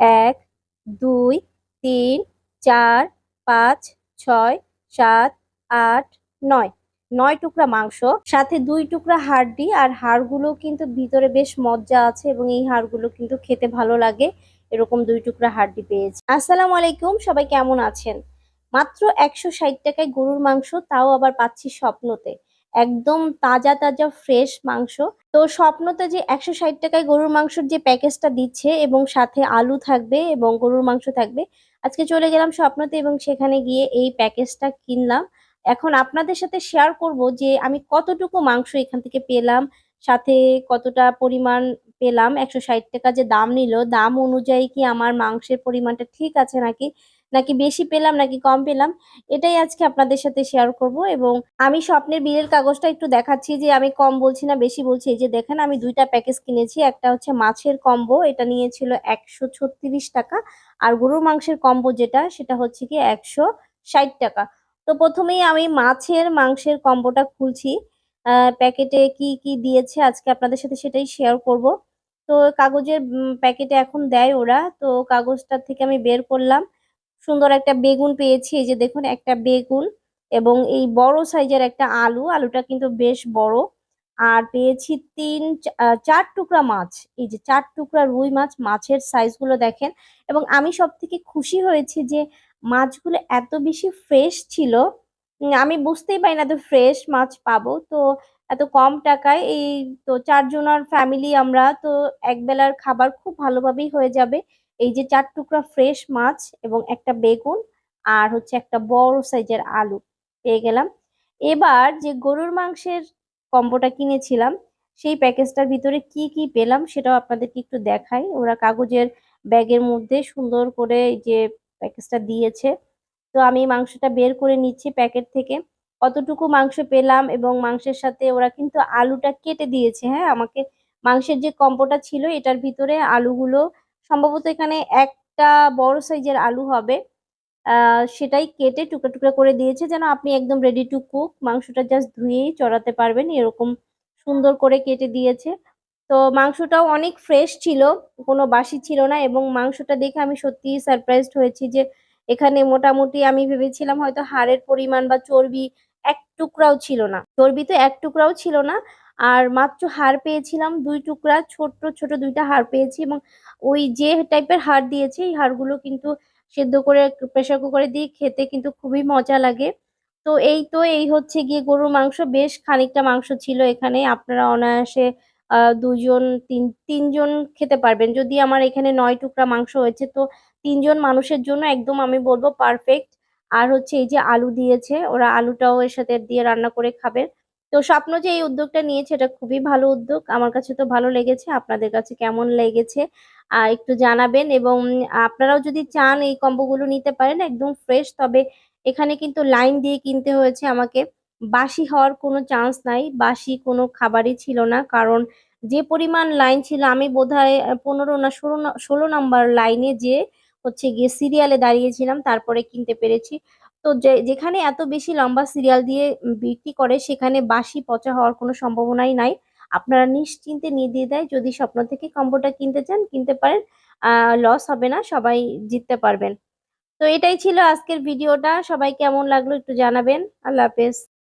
এক, দুই, তিন, চার, পাঁচ, ছয়, সাত, আট, নয়। নয় টুকরা মাংস, সাথে দুই টুকরা হাড়ডি আর হাড়গুলো কিন্তু ভিতরে বেশ মজ্জা আছে এবং এই হাড়গুলো কিন্তু খেতে ভালো লাগে। এরকম দুই টুকরা হাড্ডি পেয়েছি। আসসালামু আলাইকুম, সবাই কেমন আছেন? মাত্র একশো ষাট টাকায় গরুর মাংস, তাও আবার পাচ্ছি স্বপ্নতে। একদম তাজা তাজা ফ্রেশ মাংস। তো স্বপ্নতে যে একশো ষাট টাকায় গরুর মাংসের যে প্যাকেজটা দিচ্ছে এবং সাথে আলু থাকবে এবং গরুর মাংস থাকবে, আজকে চলে গেলাম স্বপ্নতে এবং সেখানে গিয়ে এই প্যাকেজটা কিনলাম। এখন আপনাদের সাথে শেয়ার করব যে আমি কতটুকু মাংস এখান থেকে পেলাম, সাথে কতটা পরিমাণ পেলাম, একশো ষাট টাকা যে দাম নিল, দাম অনুযায়ী কি আমার মাংসের পরিমাণটা ঠিক আছে নাকি? নাকি বেশি পেলাম, নাকি কম পেলাম, এটাই আজকে আপনাদের সাথে শেয়ার করব। এবং আমি স্বপ্নের বিলের কাগজটা একটু দেখাচ্ছি যে আমি কম বলছি না, বেশি বলছি। এই যে দেখেন, আমি দুইটা প্যাকেজ কিনেছি, একটা হচ্ছে মাছের কম্বো এটা নিয়েছিল একশো ছত্রিশ টাকা। আর গরুর মাংসের কম্বো যেটা, সেটা হচ্ছে কি একশো ষাট টাকা। তো প্রথমেই আমি মাছের মাংসের কম্বোটা খুলছি। প্যাকেটে কি কি দিয়েছে আজকে আপনাদের সাথে সেটাই শেয়ার করব। তো কাগজের প্যাকেটে এখন দেয় ওরা। তো কাগজটার থেকে আমি বের করলাম। সুন্দর একটা বেগুন পেয়েছি। এই যে দেখুন, একটা বেগুন এবং এই বড় সাইজের একটা আলু। আলুটা কিন্তু বেশ বড়। আর পেয়েছি তিন চার টুকরা মাছ। এই যে চার টুকরা রুই মাছ, মাছের সাইজগুলো দেখেন। এবং আমি সব থেকে খুশি হয়েছি যে মাছগুলো এত বেশি ফ্রেশ ছিল। আমি বুঝতেই পারি না এত ফ্রেশ মাছ পাবো। তো এত কম টাকায় এই তো চারজনার ফ্যামিলি আমরা তো এক বেলার খাবার খুব ভালোভাবেই হয়ে যাবে। এই যে চার টুকরা ফ্রেশ মাছ এবং একটা বেগুন আর হচ্ছে একটা বড় সাইজের আলু পেয়ে গেলাম। এবার যে গরুর মাংসের কম্বোটা কিনেছিলাম, সেই প্যাকেজটার ভিতরে কি কি পেলাম সেটাও আপনাদেরকে একটু দেখাই। ওরা কাগজের ব্যাগের মধ্যে সুন্দর করে যে প্যাকেজটা দিয়েছে। তো আমি মাংসটা বের করে নিচ্ছি প্যাকেট থেকে। কতটুকু মাংস পেলাম এবং মাংসের সাথে ওরা কিন্তু আলুটা কেটে দিয়েছে হ্যাঁ? আমাকে মাংসের যে কম্পোটা ছিল এটার ভিতরে আলুগুলো সম্ভবত এখানে একটা বড় সাইজের আলু হবে। সেটাই কেটে টুকরা টুকরা করে দিয়েছে যেন আপনি একদম রেডি টু কুক মাংসটা জাস্ট ধুয়েই চড়াতে পারবেন, এরকম সুন্দর করে কেটে দিয়েছে। তো মাংসটাও অনেক ফ্রেশ ছিল, কোনো বাসি ছিল না এবং মাংসটা দেখে আমি সত্যিই সারপ্রাইজড হয়েছি যে এখানে মোটামুটি আমি ভেবেছিলাম হয়তো হাড়ের পরিমাণ বা চর্বি এক টুকরাও ছিল না। চর্বি তো এক টুকরাও ছিল না আর মাত্র হাড় পেয়েছিলাম দুই টুকরা, ছোট্ট, ছোট দুইটা হাড় পেয়েছি এবং ওই যে টাইপের হাড় দিয়েছে, এই হাড়গুলো কিন্তু সেদ্ধ করে প্রেশার কুকারে দিয়ে খেতে কিন্তু খুবই মজা লাগে। তো এই তো, এই হচ্ছে গিয়ে গরুর মাংস। বেশ খানিকটা মাংস ছিল এখানে। আপনারা অনায়াসে দুজন, তিন, তিনজন খেতে পারবেন। যদি আমার এখানে নয় টুকরা মাংস হয়েছে, তো তিনজন মানুষের জন্য একদম আমি বলব পারফেক্ট আর হচ্ছে এই যে আলু দিয়েছে, ওরা আলুটাও এর সাথে দিয়ে রান্না করে খাবে। তো স্বপ্ন যে এই উদ্যোগটা নিয়েছে, এটা খুবই ভালো উদ্যোগ। আমার কাছে তো ভালো লেগেছে, আপনাদের কাছে কেমন লেগেছে একটু জানাবেন। এবং আপনারাও যদি চান এই কম্বোগুলো নিতে পারেন, একদম ফ্রেশ তবে এখানে কিন্তু লাইন দিয়ে কিনতে হয়েছে আমাকে। বাসি হওয়ার কোনো চান্স নাই, বাসি কোনো খাবারই ছিল না, কারণ যে পরিমাণ লাইন ছিল, আমি বোধহয় পনেরো না, ষোলো ষোলো নাম্বার লাইনে যে হচ্ছে গিয়ে সিরিয়ালে দাঁড়িয়েছিলাম, তারপরে কিনতে পেরেছি। তো যেখানে এত বেশি লম্বা সিরিয়াল দিয়ে বিক্রি করে, সেখানে বাসি পচা হওয়ার কোনো সম্ভাবনাই নাই। আপনারা নিশ্চিন্তে নিয়ে দিয়ে দেয়, যদি স্বপ্ন থেকে কম্বোটা কিনতে চান, কিনতে পারেন। লস হবে না, সবাই জিততে পারবেন। তো এটাই ছিল আজকের ভিডিওটা সবাই কেমন লাগল একটু জানাবেন। আল্লাহ হাফেজ।